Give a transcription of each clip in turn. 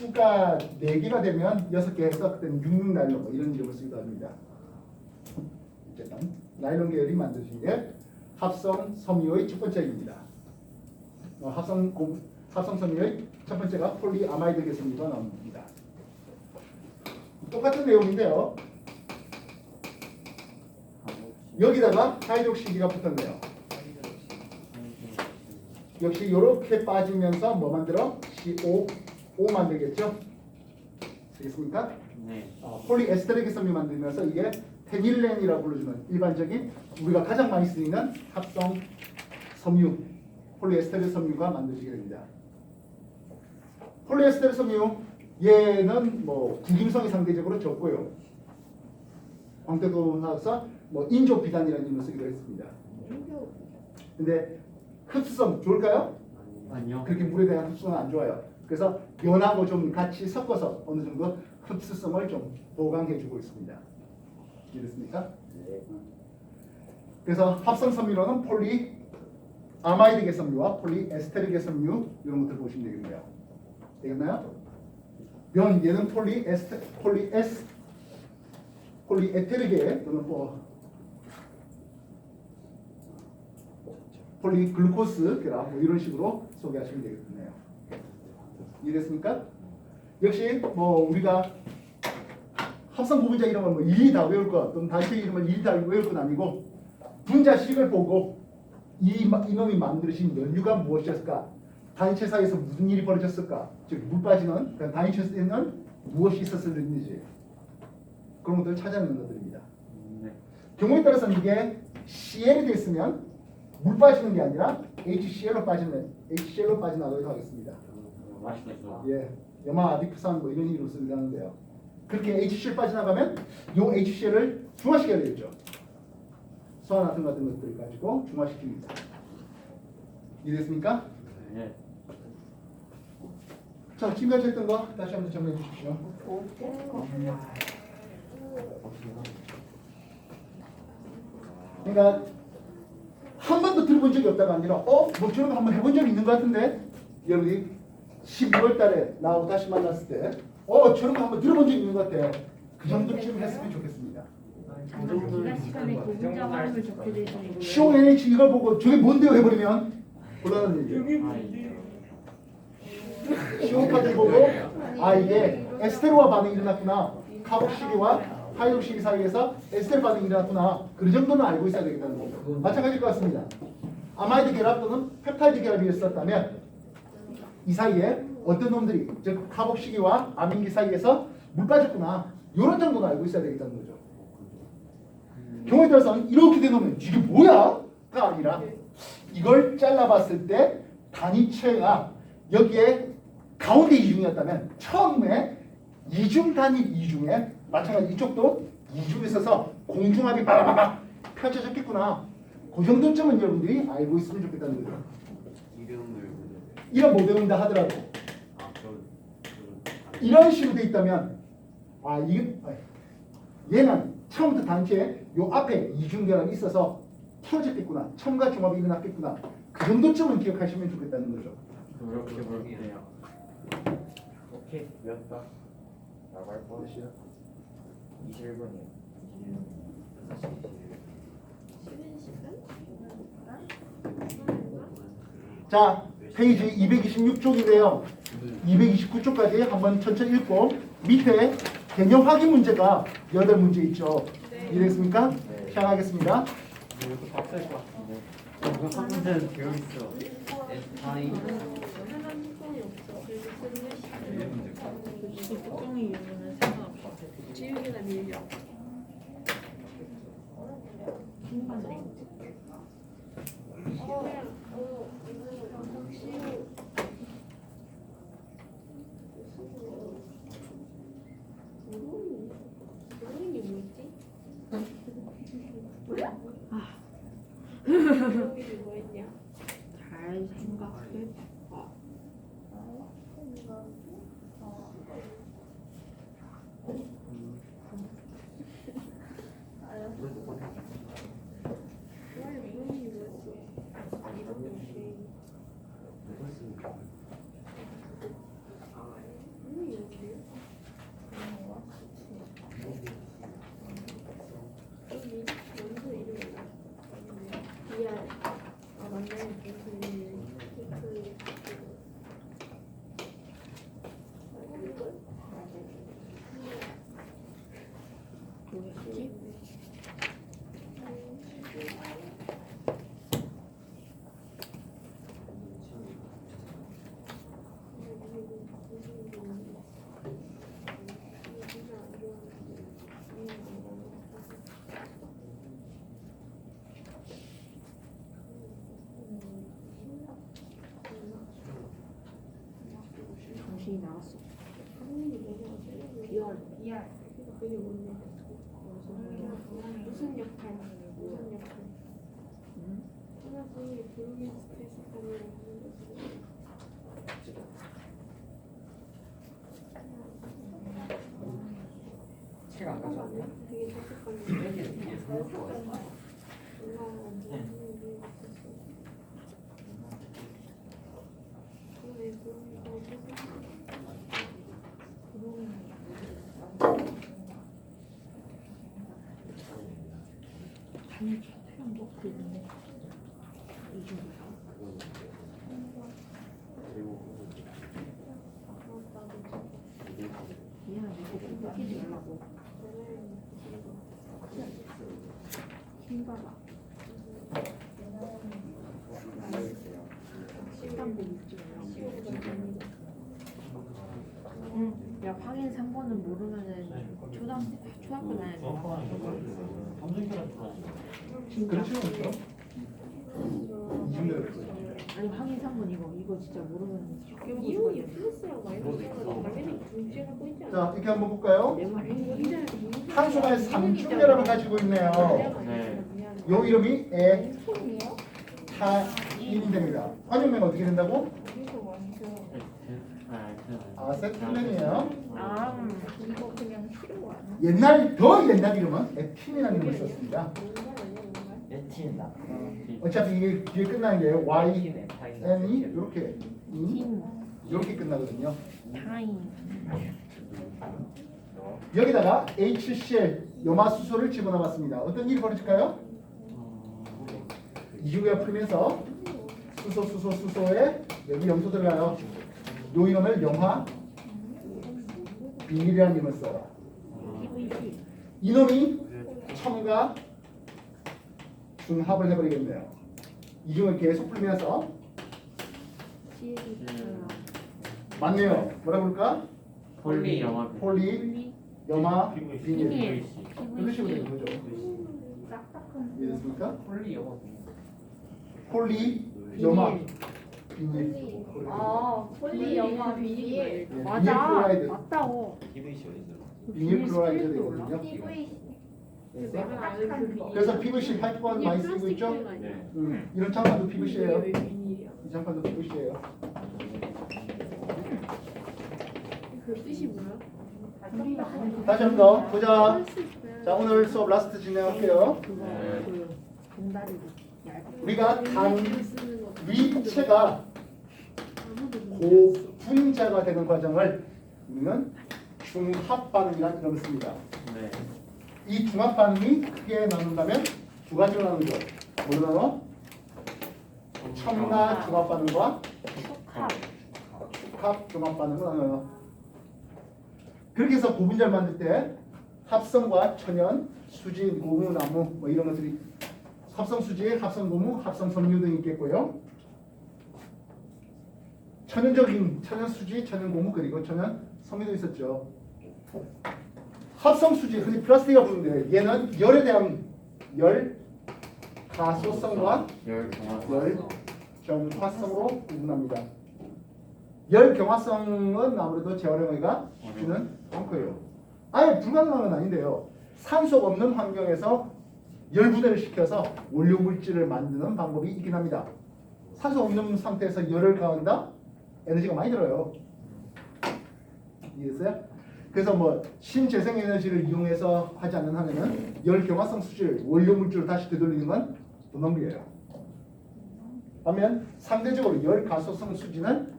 수가 4개가 되면 6개 해서 그때는 66 나일론 뭐 이런 이름을 쓰기도 합니다. 어쨌든 나일론 계열이 만들어진 게 합성 섬유의 첫 번째입니다. 어, 합성 고, 합성 섬유의 첫 번째가 폴리아마이드 계성류가 나옵니다. 똑같은 내용인데요. 여기다가 하이드록시기가 붙었네요. 역시 이렇게 빠지면서 뭐 만들어? CO, O 만들겠죠? 되겠습니까? 네. 어, 폴리에스테르기 섬유 만들면서 이게 페닐렌이라고 불러주는 일반적인 우리가 가장 많이 쓰이는 합성 섬유 폴리에스테르 섬유가 만들어지게 됩니다. 폴리에스테르 섬유 얘는 뭐 구김성이 상대적으로 적고요. 광택도 나와서 뭐 인조 비단이라는 이름을 쓰기도 했습니다. 근데 흡수성 좋을까요? 아니요. 그렇게 물에 대한 흡수는 안 좋아요. 그래서 연하고 좀 같이 섞어서 어느 정도 흡수성을 좀 보강해주고 있습니다. 이해됐습니까? 그래서 합성 섬유로는 폴리 아마이드 계 섬유와 폴리 에스테르 계 섬유 이런 것들 보시면 되겠네요. 되겠나요? 면 얘는 폴리 에스테 폴리 에스 폴리 에테르계 또는 뭐 폴리 글루코스 결합 뭐 이런 식으로 소개하시면 되겠네요. 이해됐습니까? 역시 뭐 우리가 합성 부분자 이름을 뭐 일일이 다 외울 것 또는 단체 이름을 일일이 다 외울 건 아니고 분자식을 보고 이 마- 이놈이 만드신 연유가 무엇이었을까? 단체 사이에서 무슨 일이 벌어졌을까? 즉 물 빠지는 그 단체에는 무엇이 있었을지 그런 것들을 찾아내는 것들입니다. 네. 경우에 따라서는 이게 CL이 돼 있으면 물 빠지는 게 아니라 HCl로 빠지는 HCl로 빠져나가기도 하겠습니다. 맛있겠어. 예, 염화 아디프산 뭐 이런 이름으로 쓰기도 하는데요. 그렇게 HCl 빠져나가면 요 HCl을 중화시켜야 되겠죠. 소화나트륨 같은 것들을 가지고 중화시킵니다. 이해됐습니까? 네. 자, 지금까지 했던 거 다시 한번 정리해 주십시오. 그러니까 한 번도 들어본 적이 없다가 아니라 어? 뭐거 한번 해본 적이 있는 것 같은데 여러분이 12월 달에 나하고 다시 만났을 때 어? 저런 거 한번 들어본 적이 있는 것 같아 그 정도쯤 했으면 좋겠습니다. 기간 시간에 고분자 발음을 적게 되시는 거예요. CONH 이걸 보고 저게 뭔데요 해버리면? 곤란한 얘기예요. 시오파들 보고 아 이게 에스테로와 반응이 일어났구나. 카복시리와 하이드록시리 사이에서 에스테로 반응이 일어났구나. 그 정도는 알고 있어야 되겠다는 거죠. 마찬가지일 것 같습니다. 아마이드 결합 또는 펩타이드 결합이 있었다면 이 사이에 어떤 놈들이 즉 카복시리와 아민기 사이에서 물 빠졌구나. 이런 정도는 알고 있어야 되겠다는 거죠. 경우에 따라서는 이렇게 되놓으면 이게 뭐야? 가 아니라 이걸 잘라봤을 때 단위체가 여기에 가운데 이중이었다면 처음에 이중 단위 이중에 마찬가지 이쪽도 이중이 있어서 공중압이 바라바박 펼쳐졌겠구나. 그 정도쯤은 여러분들이 알고 있으면 좋겠다는 거죠 이런 못 외운다 하더라도 아, 이런 식으로 돼 있다면 아 이게 아, 얘는 처음부터 단체에 요 앞에 이중결합이 있어서 풀어졌겠구나. 첨가 중합이 일어났겠구나. 그 정도쯤은 기억하시면 좋겠다는 거죠. 노력해 볼게요. 오케이. 외웠다 라고 할 뻔. 21분이요. 자 페이지 226쪽인데요 229쪽까지 한번 천천히 읽고 밑에 개념 확인 문제가 8문제 있죠 이해됐습니까? 시작하겠습니다 이것도 빡셀 것 같은데. 이거 한 문제는 되어 있어. 에스타이. 특정의 이유는 상관없어. 지우개나 밀려. 이름이 뭐였지? 뭐야? 이름이 뭐였냐? 잘 생각해. 이름이 뭐였어? 이름이 이거 쓰니까. 나왔어. 비열. 그게 뭔데? 무슨 역할? 무슨 역할? 하나 하는? 되게 이게 좋을 거야. 아니 최소한 뭐 그랬는데. 이게 뭐야? 미안해 공부하지 말라고. 시간 보고 있지 말라고. 응. 야 확인 3번은 모르면은 초등 초등학교 다녀야 진짜. 그렇죠 그렇죠 아니 확인 3번 이거 이거 진짜 모르면. 플러스랑 마이너스랑 당연히 둘째가 보이지 않아? 자 이렇게 한번 볼까요? 내 말이. 한수가 삼중대라를 가지고 있네요 네. 요 이름이 에타인이 됩니다 환영명 어떻게 된다고? 아세틸렌이에요 아 이거 그냥 싫어. 옛날 더 옛날 이름은 에틴이라는 이름을 썼습니다 에틴다. 어차피 이게 뒤에 끝나는 게 Y, 타인. N이 이렇게. 이팀 이렇게 끝나거든요. 여기다가 HCl 요마수소를 집어넣어봤습니다. 어떤 일이 벌어질까요? 이중계가 풀면서 수소 수소 수소에 여기 염소 들어가요? 요 이름을 영화 비닐이라는 이름을 써요. 이놈이 첨가 중합을 해버리겠네요 이중을 계속 풀면서 맞네요 뭐라 그럴까? 폴리 영화 폴리 염화 비닐. 이런 식으로 되는 거죠 딱딱한. 이해됐습니까? 폴리 영어 폴리 염화 비닐 아, 폴리 영화 비닐. 예, 맞아. 맞다고. PVC 어디서? 비닐 몰라? 되거든요 그. 그래서 PVC 파이프관 많이 쓰고 있죠? 네. 음, 이런 장판도 PVC예요 왜 비닐이야? 이 장판도 PVC예요 그 뜻이 뭐야? 거. 다시 한번더 보자. 자 오늘 수업 라스트 진행할게요 그거 네. 그. 우리가 단 거. 위체가. 고분자가 되는 과정을 우리는 중합 반응이라는 이름을 씁니다. 네. 이 중합 반응이 크게 나눈다면 두 가지로 나누죠. 뭐로 나눠? 첨가 중합 반응과 축합. 중합 반응을 나눠요. 그렇게 해서 고분자를 만들 때 합성과 천연, 수지, 고무, 나무 뭐 이런 것들이 합성 수지, 합성 고무, 합성 섬유 등이 있겠고요. 천연적인 천연 수지, 천연 고무 그리고 천연 섬유도 있었죠. 합성 수지 흔히 플라스틱이라고 부르는데 얘는 열에 대한 열 가소성과 열 경화. 열 경화성으로 구분합니다. 열 경화성은 아무래도 재활용하기가 쉽지는 않고요. 아예 불가능한 건 아닌데요. 산소가 없는 환경에서 열 분해를 시켜서 원료 물질을 만드는 방법이 있긴 합니다. 산소 없는 상태에서 열을 가한다? 에너지가 많이 들어요. 이해했어요? 그래서 뭐 신재생 에너지를 이용해서 하지 않는 한에는 열 경화성 수질 원료 물질을 다시 되돌리는 건 불능비예요. 반면 상대적으로 열 가소성 수지는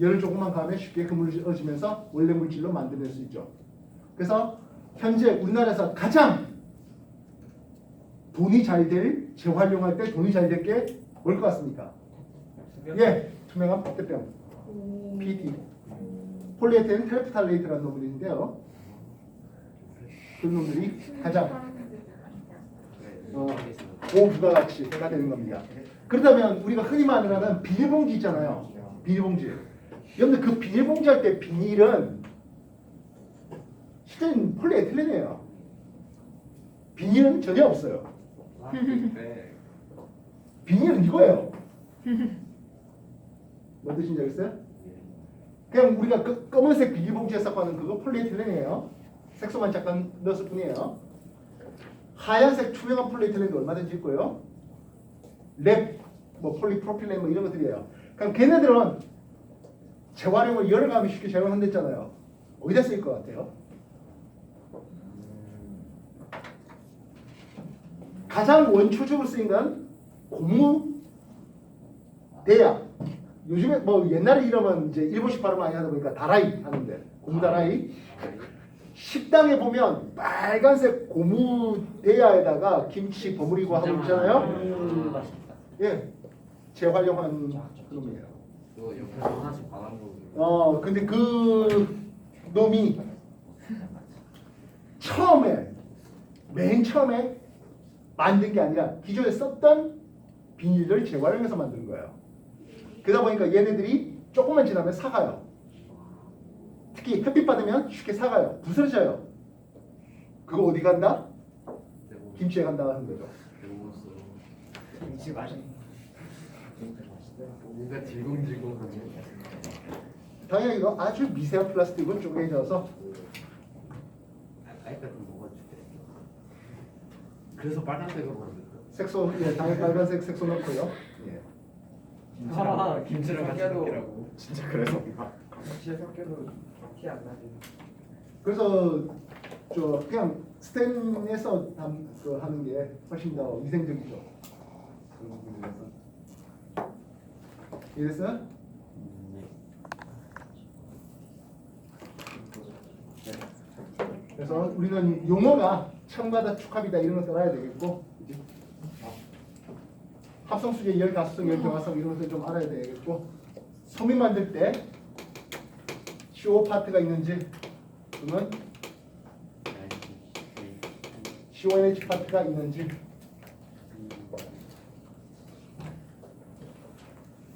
열을 조금만 가하면 쉽게 그물을 얻으면서 원래 물질로 만들어낼 수 있죠. 그래서 현재 우리나라에서 가장 돈이 잘 될 재활용할 때 돈이 잘 될 게 뭘 것 같습니까? 예, 투명한 페트병 PET 폴리에틸 테레프탈레이트라는 놈들인데요. 그 놈들이 가장 어, 고부가 가치 가 되는 겁니다. 그렇다면 우리가 흔히 말하는 비닐봉지 있잖아요. 비닐봉지. 여러분들 그 비닐봉지 할 때 비닐은 실은 폴리에틸렌이에요. 비닐은 전혀 없어요. 비닐은 이거예요. 뭐 드신 적 있어요? 그냥 우리가 그 검은색 비닐봉지에서 파는 그거 폴리에틸렌이에요. 색소만 잠깐 넣었을 뿐이에요. 하얀색 투명한 폴리에틸렌도 얼마든지 있고요. 랩, 뭐 폴리프로필렌 뭐 이런 것들이에요. 그럼 걔네들은 재활용을 여러 가지 쉽게 재활용한댔잖아요. 어디다 쓰일 것 같아요? 가장 원초적으로 쓰인 건 고무 대야. 요즘에 뭐 옛날에 이러면 이제 일본식 발음 많이 하다 보니까 다라이 하는데 고무 다라이. 식당에 보면 빨간색 고무 대야에다가 김치 버무리고 하고 있잖아요. 음, 맛있다. 예, 재활용한 그놈이에요. 너 옆에서 하나씩 반한 거. 어, 근데 그 놈이 처음에 맨 처음에 만든 게 아니라 기존에 썼던 비닐을 재활용해서 만든 거예요. 그러다 보니까 얘네들이 조금만 지나면 사가요. 특히 햇빛 받으면 쉽게 사가요. 부서져요. 그거 어디 간다? 김치에 간다 하는 거죠. 김치 맛있. 뭔가 질겅질겅하네. 당연히 이거 아주 미세한 플라스틱은 쪼개져서 아까 좀 먹어줄게. 그래서 빨간색으로 만든 거. 색소, 예, 당연히 빨간색 색소 넣고요. 예. 김치랑 김치랑 같이 섞여도- 먹기라고. 진짜 그래서. 같이 섞여도 티안 나지. 그래서 저 그냥 스텐에서 담, 그 하는 게 훨씬 더 위생적이죠. 그런 부분에서. 이래서 그래서 우리는 용어가 첨가다 축합이다 이런 거 따라야 되겠고? 합성 수제 열 가수성 열 경화성 이런 것들 좀 알아야 되겠고, 섬유 만들 때 CO 파트가 있는지 그러면 CONH 파트가 있는지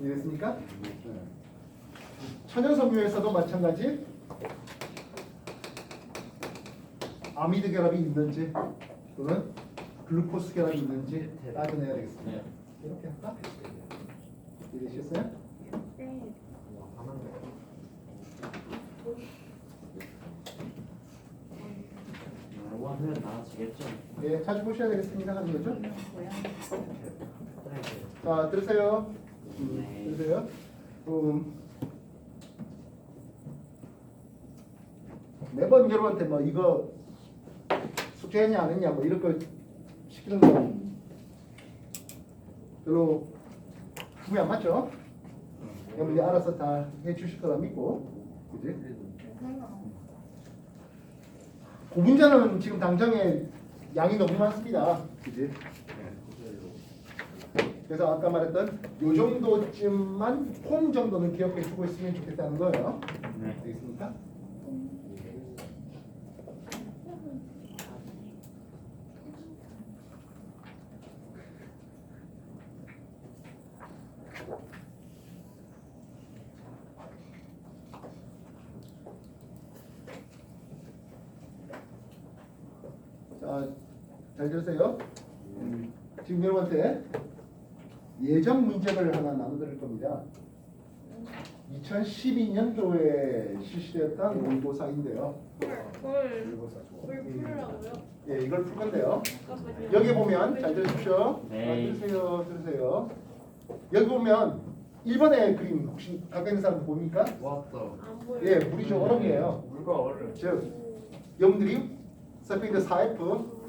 이해됐습니까? 천연섬유에서도 마찬가지 아미드 결합이 있는지 또는 글루코스 결합이 있는지 따져내야 되겠습니다. 네. 이렇게 할까? 이해되셨어요? 네. 하면 나아지겠죠? 예, 자주 보셔야 되겠습니다. 하는 거죠? 뭐야? 자, 들으세요. 음, 네. 들으세요. 음, 매번 여러분한테 뭐 이거 숙제했냐 안 했냐 뭐 이런 거 시키는 거 별로 후회 안 맞죠? 여러분이 알아서 다 해주실 거라 믿고, 그지? 고분자는 지금 당장에 양이 너무 많습니다, 그지? 그래서 아까 말했던 요 정도쯤만 폼 정도는 기억해 주고 있으면 좋겠다는 거예요. 네. 알겠습니까? 자, 잘 들으세요. 음, 지금 여러분한테 예정 문제를 하나 나눠드릴 겁니다. 2012년도에 실시됐던 모의고사인데요. 헐. 모의고사 좋아. 뭘 풀으라고요? 예, 이걸 풀 건데요. 잠깐만요. 여기 보면 잘 들으십시오. 네. 아, 들으세요, 들으세요. 여기 보면 1번의 그림 혹시 가까이 있는 사람 보입니까? 왔어. 안 보여. 예, 물이 좀 얼음이에요. 물과 얼음. 즉, 여러분들이 서핑드 4F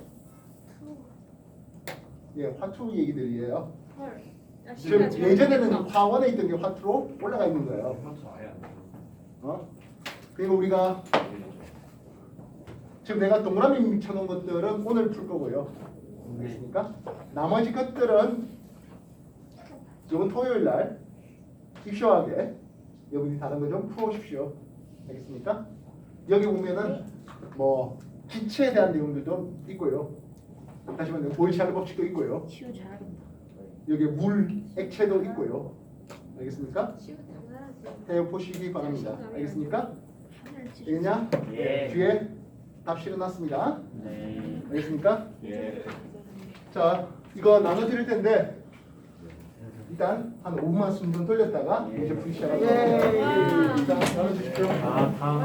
예, 화투 얘기들이에요. 헐. 야, 지금 시간 예전에는. 화원에 있던 게 화투로 올라가 있는 거예요. 아예 안. 어? 그리고 우리가 지금 내가 동그라미 미쳐놓은 것들은 오늘 풀 거고요. 알겠습니까? 나머지 것들은 이번 토요일 날 입쇼하게 여러분이 다른 거 좀 풀어오십시오. 알겠습니까? 여기 보면은 뭐 기체에 대한 내용들도 있고요. 다시 말해 보이샤르 법칙도 있고요. 치유 잘한다. 여기 물 액체도 있고요. 알겠습니까? 시간 당연하지. 해보시기 바랍니다. 알겠습니까? 하늘 치. 되겠냐? 예. 뒤에 답 실어놨습니다. 네. 알겠습니까? 예. 자, 이거 나눠드릴 텐데 일단 한 5분만 숨좀 돌렸다가 이제 풀기 시작하도록 예. 일단 나눠주십시오. 아 다음